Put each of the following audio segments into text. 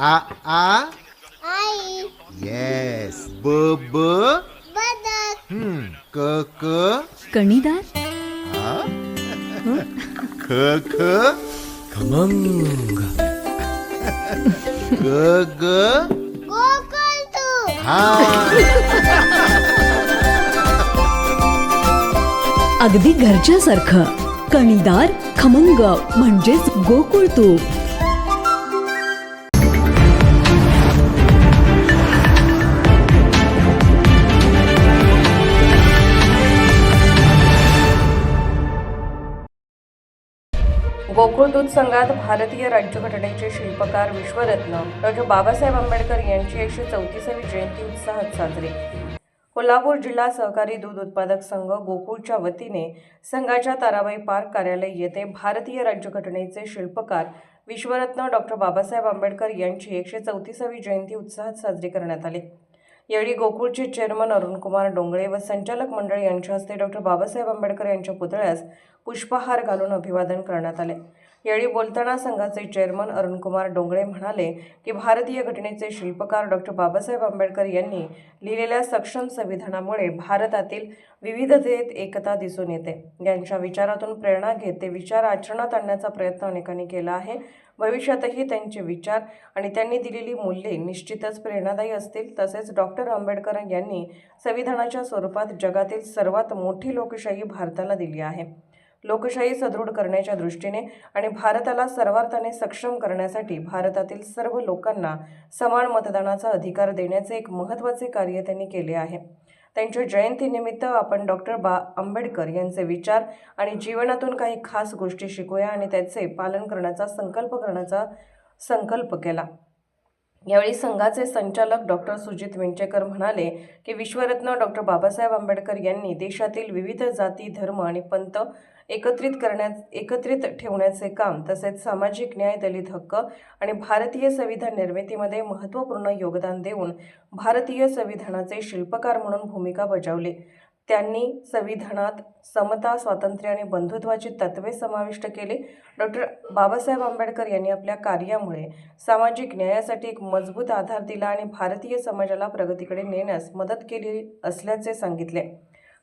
आ आ? आई. Yes ब ब बदक हम्म क क कणीदार? ख ख खमंग. ग ग गोकुळ तू. हा. अगदी घरच्यासारखं. कणीदार खमंग म्हणजेच गोकुळ तूप गोकुळ संघात भारतीय राज्यघटनेचे शिल्पकार विश्वरत्न डॉक्टर बाबासाहेब आंबेडकर यांची एकशे चौतीसावी जयंती उत्साहात साजरी. कोल्हापूर जिल्हा सहकारी दूध उत्पादक संघ गोकुळच्या वतीने संघाच्या ताराबाई पार्क कार्यालय येथे भारतीय राज्यघटनेचे शिल्पकार विश्वरत्न डॉक्टर बाबासाहेब आंबेडकर यांची एकशे चौतीसावी जयंती उत्साहात साजरी करण्यात आली. यावेळी गोकुळचे चेअरमन अरुणकुमार डोंगळे व संचालक मंडळ यांच्या हस्ते डॉक्टर बाबासाहेब आंबेडकर यांच्या पुतळ्यास पुष्पहार घालून अभिवादन करण्यात आले. यावेळी बोलताना संघाचे चेअरमन अरुणकुमार डोंगळे म्हणाले की भारतीय घटनेचे शिल्पकार डॉक्टर बाबासाहेब आंबेडकर यांनी लिहिलेल्या सक्षम संविधानामुळे भारतातील विविधतेत एकता दिसून येते. यांच्या विचारातून प्रेरणा घेत ते विचार आचरणात आणण्याचा प्रयत्न अनेकांनी केला आहे. भविष्यातही त्यांचे विचार आणि त्यांनी दिलेली मूल्ये निश्चितच प्रेरणादायी असतील. तसेच डॉक्टर आंबेडकर यांनी संविधानाच्या स्वरूपात जगातील सर्वात मोठी लोकशाही भारताला दिली आहे. लोकशाही सदृढ करण्याच्या दृष्टीने आणि भारताला सर्वार्थाने सक्षम करण्यासाठी भारतातील सर्व लोकांना समान मतदानाचा अधिकार देण्याचे एक महत्त्वाचे कार्य त्यांनी केले आहे. त्यांच्या जयंतीनिमित्त आपण डॉक्टर बा. आंबेडकर यांचे विचार आणि जीवनातून काही खास गोष्टी शिकूया आणि त्याचे पालन करण्याचा संकल्प करण्याचा संकल्प केला. यावेळी संघाचे संचालक डॉक्टर सुजित विंचेकर म्हणाले की विश्वरत्न डॉक्टर बाबासाहेब आंबेडकर यांनी देशातील विविध जाती धर्म आणि पंथ एकत्रित करण्यात एकत्रित ठेवण्याचे काम तसेच सामाजिक न्याय दलित हक्क आणि भारतीय संविधान निर्मितीमध्ये महत्त्वपूर्ण योगदान देऊन भारतीय संविधानाचे शिल्पकार म्हणून भूमिका बजावली. त्यांनी संविधानात समता स्वातंत्र्य आणि बंधुत्वाची तत्वे समाविष्ट केली. डॉक्टर बाबासाहेब आंबेडकर यांनी आपल्या कार्यामुळे सामाजिक न्यायासाठी एक मजबूत आधार दिला आणि भारतीय समाजाला प्रगतीकडे नेण्यास मदत केली असल्याचे सांगितले.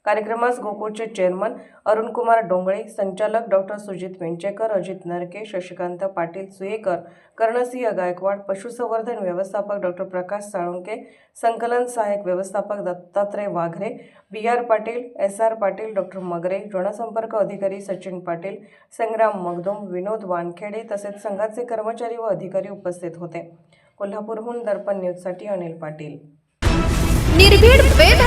कार्यक्रमास गोकुळचे चेअरमन अरुणकुमार डोंगळे संचालक डॉक्टर सुजित वेंचेकर अजित नरके शशिकांत पाटील सुयेकर कर्णसिंह गायकवाड पशुसंवर्धन व्यवस्थापक डॉक्टर प्रकाश साळुंके संकलन सहाय्यक व्यवस्थापक Dattatray Waghare B R Patil S R Patil doctor Magare जनसंपर्क अधिकारी सचिन पाटील संग्राम मगदुम विनोद वानखेडे तसेच संघाचे कर्मचारी व अधिकारी उपस्थित होते. कोल्हापूरहून दर्पण न्यूजसाठी अनिल पाटील. निर्भीड वेब